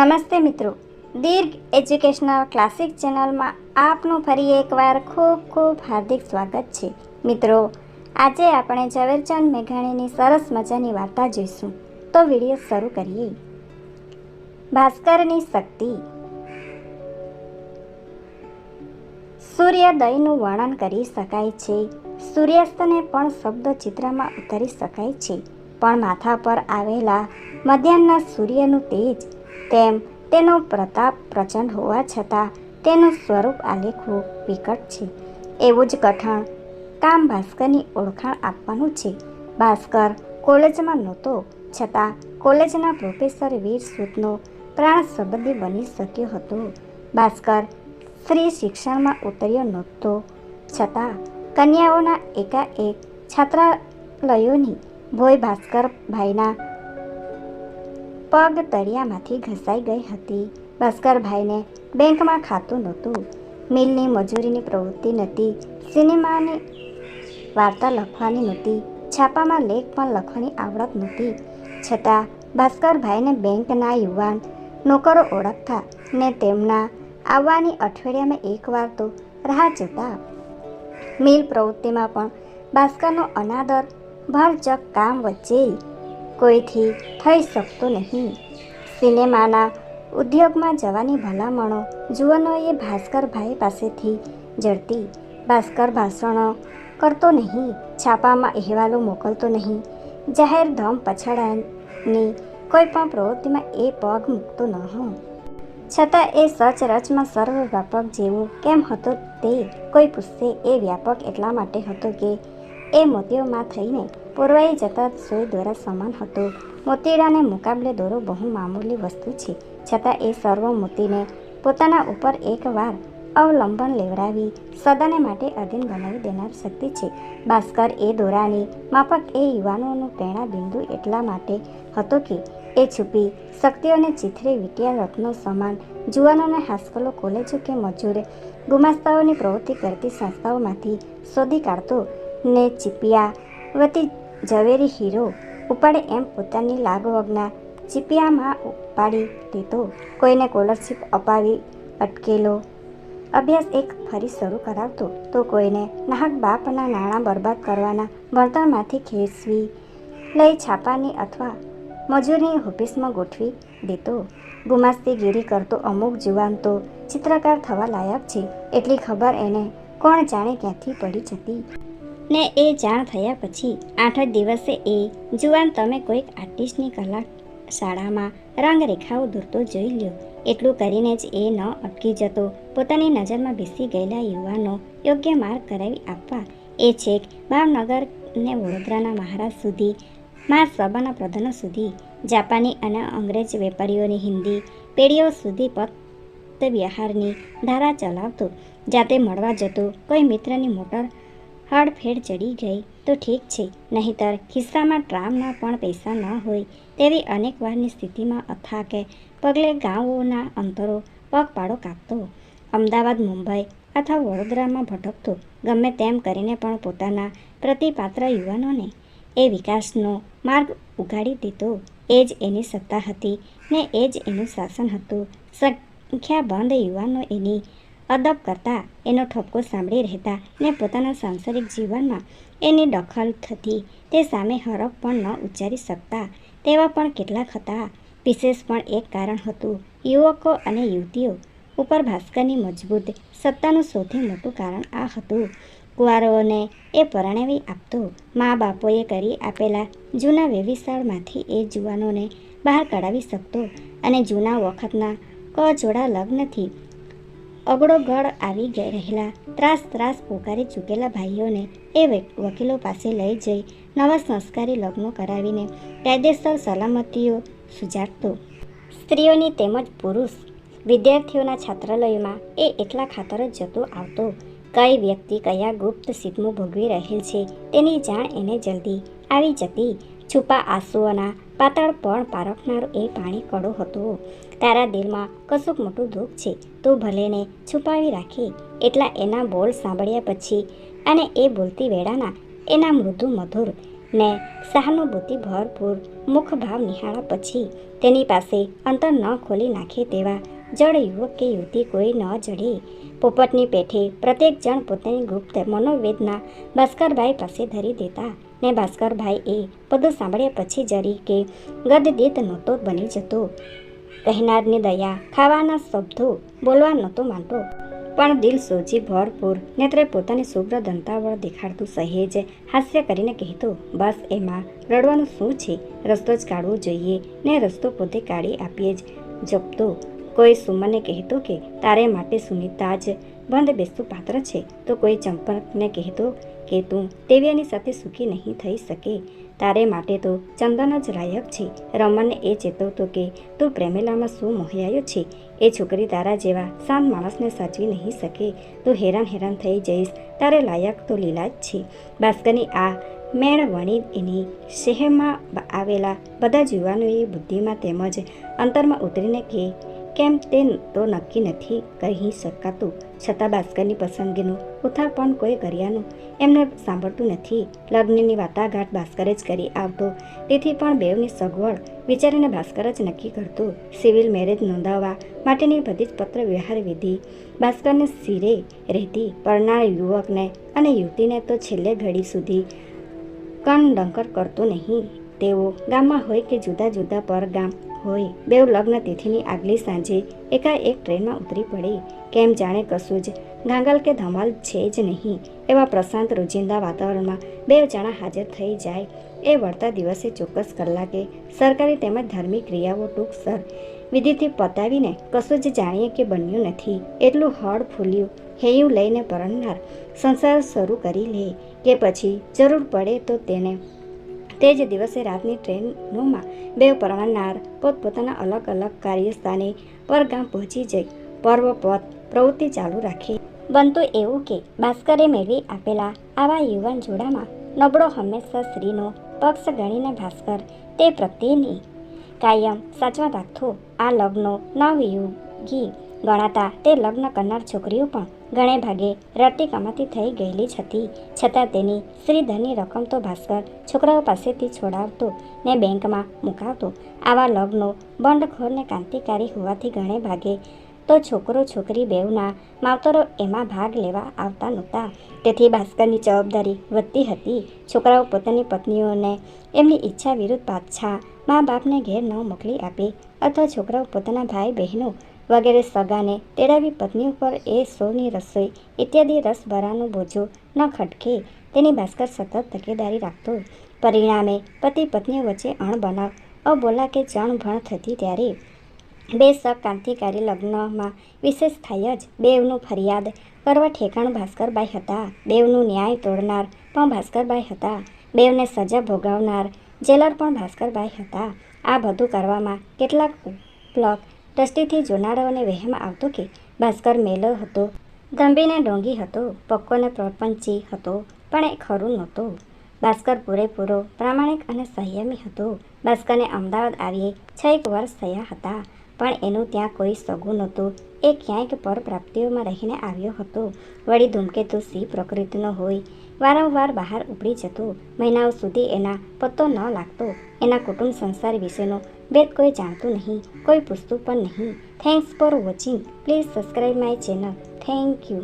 નમસ્તે મિત્રો. દીર્ઘ educational classic ચેનલમાં આપનું ફરી એકવાર ખૂબ ખૂબ હાર્દિક સ્વાગત છે. મિત્રો, આજે આપણે ઝવેરચંદ મેઘાણીની સરસ મજાની વાર્તા જોઈશું. તો વીડિયો શરૂ કરીએ. ભાસ્કરની શક્તિ. સૂર્યોદયનું વર્ણન કરી શકાય છે. સૂર્યાસ્તને પણ શબ્દ ચિત્રમાં ઉતારી શકાય છે. પણ માથા પર આવેલા મધ્યાહનના સૂર્યનું તેજ તેમ તેનો પ્રતાપ પ્રચંડ હોવા છતાં તેનું સ્વરૂપ આલેખવું વિકટ છે. એવું જ કઠણ કામ ભાસ્કરની ઓળખાણ આપવાનું છે. ભાસ્કર કોલેજમાં નહોતો, છતાં કોલેજના પ્રોફેસર વીર સૂદનો પ્રાણ સંબંધી બની શક્યો હતો. ભાસ્કર સ્ત્રી શિક્ષણમાં ઉતર્યો નહોતો, છતાં કન્યાઓના એકાએક છાત્રાલયોની ભોય ભાસ્કર ભાઈના પગ તળિયામાંથી ઘસાઈ ગઈ હતી. ભાસ્કરભાઈને બેંકમાં ખાતું નહોતું. મિલની મજૂરીની પ્રવૃત્તિ નહોતી. સિનેમાની વાર્તા લખવાની નહોતી. છાપામાં લેખ પણ લખવાની આવડત નહોતી. છતાં ભાસ્કરભાઈને બેંકના યુવાન નોકરો ઓળખતા ને તેમના આવવાની અઠવાડિયામાં એકવાર તો રાહ જોતા. મિલ પ્રવૃત્તિમાં પણ ભાસ્કરનો અનાદર, ભરચક કામ વચ્ચે કોઈથી થઈ શકતો નહીં. સિનેમાના ઉદ્યોગમાં જવાની ભલામણો જુવાનોએ ભાસ્કરભાઈ પાસેથી જડતી. ભાસ્કર ભાષણો કરતો નહીં, છાપામાં અહેવાલો મોકલતો નહીં, જાહેર ધમ પછાડાની કોઈ પણ પ્રવૃત્તિમાં એ પગ મૂકતો ન હો છતાં એ સચરચમાં સર્વવ્યાપક જેવું કેમ હતો તે કોઈ પૂછશે એ વ્યાપક એટલા માટે હતો કે એ મોતીઓમાં થઈને પુરવાઈ જતા સોય દોરા સમાન હતો. મોતીડાને મુકાબલે દોરો બહુ મામૂલી વસ્તુ છે. છતાં એ સર્વ મોતીને પોતાના ઉપર એકવાર અવલંબન લેવડાવી સદાને માટે અધીન બનાવી દેનાર શક્તિ છે. ભાસ્કર એ દોરાની માફક એ યુવાનોનું પ્રેરણા બિંદુ એટલા માટે હતો કે એ છુપી શક્તિઓને ચિથરે વીટ્યા રત્નો સમાન જુવાનોને હાસ્કલો કોલેજો કે મજૂરે ગુમાસ્તાઓની પ્રવૃત્તિ કરતી સંસ્થાઓમાંથી શોધી કાઢતો ને ચીપિયા વતી ઝવેરી હીરો ઉપાડે એમ પોતાની લાગવગના ચીપિયામાં ઉપાડી દીધો કોઈને સ્કોલરશીપ અપાવી, અટકેલો. અભ્યાસ એક ફરી શરૂ કરાવતો. તો કોઈને નાહક બાપના નાણાં બરબાદ કરવાના ભણતરમાંથી ખેંચવી, લઈ છાપાની અથવા મજૂરની ઓફિસમાં ગોઠવી દેતો. ગુમાસ્તીગીરી કરતો અમુક જુવાન તો ચિત્રકાર થવા લાયક છે. એટલી ખબર એને કોણ જાણે ક્યાંથી પડી જતી. ને એ જાણ થયા પછી આઠ જ દિવસે એ જુવાન તમે કોઈક આર્ટિસ્ટની કલા શાળામાં રંગરેખાઓ દોરતો જોઈ લ્યો. એટલું કરીને જ એ ન અટકી જતો. પોતાની નજરમાં બેસી ગયેલા યુવાનો યોગ્ય માર્ગ કરાવી આપવા. એ છેક ભાવનગર ને વડોદરાના મહારાજ સુધી માર સભાના પ્રધાનો સુધી, જાપાની અને અંગ્રેજ વેપારીઓની હિન્દી પેઢીઓ સુધી પત વ્યવહારની ધારા ચલાવતો. જાતે મળવા જતો કોઈ મિત્રની મોટર હડફેડ ચડી ગઈ. તો ઠીક છે, નહીંતર ખિસ્સામાં ટ્રામના પણ પૈસા ન હોય તેવી અનેક વારની સ્થિતિમાં અથાકે પગલે ગામોના અંતરો પગપાળો કાપતો. અમદાવાદ, મુંબઈ અથવા વડોદરામાં ભટકતો, ગમે તેમ કરીને પણ પોતાના પ્રતિપાત્ર યુવાનોને એ વિકાસનો માર્ગ ઉગાડી દીધો. એ જ એની સત્તા હતી ને એ જ એનું શાસન હતું. સંખ્યાબંધ યુવાનો એની અદબ કરતા, એનો ઠપકો સાંભળી રહેતા ને પોતાના સાંસારિક જીવનમાં એની દખલ થતી, તે સામે હરફ પણ ન ઉચ્ચારી શકતા. તેવા પણ કેટલાક હતા. વિશેષ પણ એક કારણ હતું. યુવકો અને યુવતીઓ ઉપર ભાસ્કરની મજબૂત સત્તાનું સૌથી મોટું કારણ આ હતું. કુંવારોને એ પરણાવી આપતો. મા બાપોએ કરી આપેલા જૂના વ્યવિશાળમાંથી એ જુવાનોને બહાર કઢાવી શકતો અને જૂના વખતના કચોડા લગ્નથી અગડોગળ આવી ગઈ રહેલા ત્રાસ ત્રાસ પોકારી ચૂકેલા ભાઈઓને એ વકીલો પાસે લઈ જઈ નવા સંસ્કારી લગ્નો કરાવીને કાયદેસર સલામતીઓ સુજાડતો સ્ત્રીઓની તેમજ પુરુષ વિદ્યાર્થીઓના છાત્રાલયમાં એ એટલા ખાતર જ જતો આવતો. કઈ વ્યક્તિ કયા ગુપ્ત સિદ્ધમું ભોગવી રહેલ છે તેની જાણ એને જલ્દી આવી જતી છુપા આંસુઓના પાતળ પણ પારખનારું એ પાણી કડો હતો. તારા દિલમાં કશુંક મોટું દુઃખ છે, તું ભલેને છુપાવી રાખી, એટલા એના બોલ સાંભળ્યા પછી અને એ બોલતી વેળાના એના મૃદુ મધુર ને સહાનુભૂતિ ભરપૂર મુખભાવ નિહાળ્યા પછી તેની પાસે અંતર ન ખોલી નાખે તેવા જડ યુવક કે યુવતી કોઈ ન જડે. પોપટની પેઠે પ્રત્યેક જણ પોતાની ગુપ્ત મનોવેદના ભાસ્કરભાઈ પાસે ધરી દેતા ને ભાસ્કરભાઈ એ પદ સાંભળ્યા પછી જરી કે ગદદીત નહોતો બની જતો. કહેનારની દયા ખાવાના શબ્દો બોલવા નહોતો માનતો પણ દિલ સોજી ભરપૂર નેત્રે પોતાની શુભ્ર દંતાવળ દેખાડતું સહેજ હાસ્ય કરીને કહેતો, બસ એમાં રડવાનું શું છે? રસ્તો જ કાઢવો જોઈએ ને રસ્તો પોતે કાઢી આપીએ જ. જપતો, કોઈ સુમનને કહેતો કે, તારે માટે સુનિતા જ બંધ બેસતું પાત્ર છે. તો કોઈ ચંપકને કહેતો કે તું દેવ્યાની સાથે સુખી નહીં થઈ શકે. તારે માટે તો ચંદન જ લાયક છે. રમણને એ ચેતવતો કે તું પ્રેમેલામાં શું મોહ્યાયો છે? એ છોકરી તારા જેવા શાંત માણસને સાચવી નહીં શકે. તું હેરાન હેરાન થઈ જઈશ. તારે લાયક તો લીલા જ છે. ભાસ્કરની આ મેણ વણી એની શહેરમાં આવેલા બધા જ યુવાનોએ બુદ્ધિમાં તેમજ અંતરમાં ઉતરીને કે કેમ તે તો નક્કી નથી કહી શકાતું. છતાં ભાસ્કરની પસંદગીનું ઉથાપણ કોઈ કર્યાનું એમને સાંભળતું નથી. લગ્નની વાટાઘાટ ભાસ્કરે જ કરી આવતો. તેથી પણ બેવની સગવડ વિચારીને ભાસ્કર જ નક્કી કરતો. સિવિલ મેરેજ નોંધાવવા માટેની બધી જ પત્ર વ્યવહાર વિધિ. ભાસ્કરને સિરે રહેતી પરનાર યુવકને અને યુવતીને તો છેલ્લે ઘડી સુધી કણ ડંકર કરતો નહીં. તેઓ ગામમાં હોય કે જુદા જુદા પર ગામ હોય. બેઉ લગ્ન તિથિની આગલી સાંજે એકાએક ટ્રેનમાં ઉતરી પડે. કેમ જાણે કશું જ. ગાંગલ કે ધમાલ છે જ નહીં. એવા પ્રશાંત રોજિંદા વાતાવરણમાં બે જણા હાજર થઈ જાય. એ વળતા દિવસે ચોક્કસ કલાકે સરકારી તેમજ ધાર્મિક ક્રિયાઓ ટૂંકસર. વિધિથી પતાવીને કશું જ જાણીએ કે બન્યું નથી. એટલું હળ ફૂલ્યું. હેયું લઈને પરણનાર. સંસાર શરૂ કરી લે. કે પછી જરૂર પડે તો તેને તે જ દિવસે રાતની ટ્રેનોમાં બે પરણનાર પોતપોતાના અલગ અલગ કાર્યસ્થાને પરગામ પહોંચી જઈ પર્વપત પ્રવૃત્તિ ચાલુ રાખી. બનતું એવું કે ભાસ્કરે મેળવી આપેલા આવા યુવાન જોડામાં નબળો હંમેશા સ્ત્રીનો પક્ષ ગણીને ભાસ્કર તે પ્રત્યેની કાયમ સાચવા રાખતો આ લગ્નો નવયુગી ગણાતા તે લગ્ન કરનાર છોકરીઓ પણ ઘણે ભાગે રટી કમાતી થઈ ગયેલી જ હતી. છતાં તેની શ્રીધરની રકમ તો ભાસ્કર છોકરાઓ પાસેથી છોડાવતો ને બેંકમાં મુકાવતો. આવા લગ્નો બંડખોરને ક્રાંતિકારી હોવાથી ઘણે ભાગે તો છોકરો છોકરી બેઉના માવતરો એમાં ભાગ લેવા આવતા નહોતા. તેથી ભાસ્કરની જવાબદારી વધતી હતી. છોકરાઓ પોતાની પત્નીઓને એમની ઈચ્છા વિરુદ્ધ પાછા મા બાપને ઘેર ન મોકલી આપે અથવા છોકરાઓ પોતાના ભાઈ બહેનો વગેરે સગાને તેડાવી પત્નીઓ પર એ સોની રસોઈ ઇત્યાદિ રસભરાનો બોજો ન ખટકે. તેની ભાસ્કર સતત તકેદારી રાખતો. પરિણામે પતિ પત્ની વચ્ચે અણબનાવ, અબોલા કે જણભણ થતી ત્યારે બે ક્રાંતિકારી લગ્નમાં વિશેષ થાય જ બેવનું ફરિયાદ કરવા ઠેકાણ ભાસ્કરબાઈ હતા. બેવનું ન્યાય તોડનાર પણ ભાસ્કરબાઈ હતા. બેવને સજા ભોગવનાર જેલર પણ ભાસ્કરબાઈ હતા. આ બધું કરવામાં કેટલાક ઉપલક દ્રષ્ટિથી જોનારાઓને વહેમ આવતો કે ભાસ્કર મેલો હતો ગંભીને ડોંગી હતો, પક્કોને પ્રપંચી હતો, પણ એ ખરું નહોતું. ભાસ્કર પૂરેપૂરો, પ્રામાણિક અને સંયમી હતો. ભાસ્કરને અમદાવાદ આવીએ છ એક વર્ષ થયા હતા, પણ એનું ત્યાં કોઈ સગું નહોતું. એ ક્યાંક પર પ્રાપ્તિઓમાં રહીને આવ્યો હતો. વળી ધૂમકેતુ સી પ્રકૃતિનો હોય, વારંવાર બહાર ઉપડી જતો. મહિનાઓ સુધી એના પત્તો ન લાગતો. એના કુટુંબ સંસાર વિશેનો ભેદ કોઈ જાણતું નહીં, કોઈ પૂછતું પણ નહીં. Thanks for watching please subscribe my channel thank you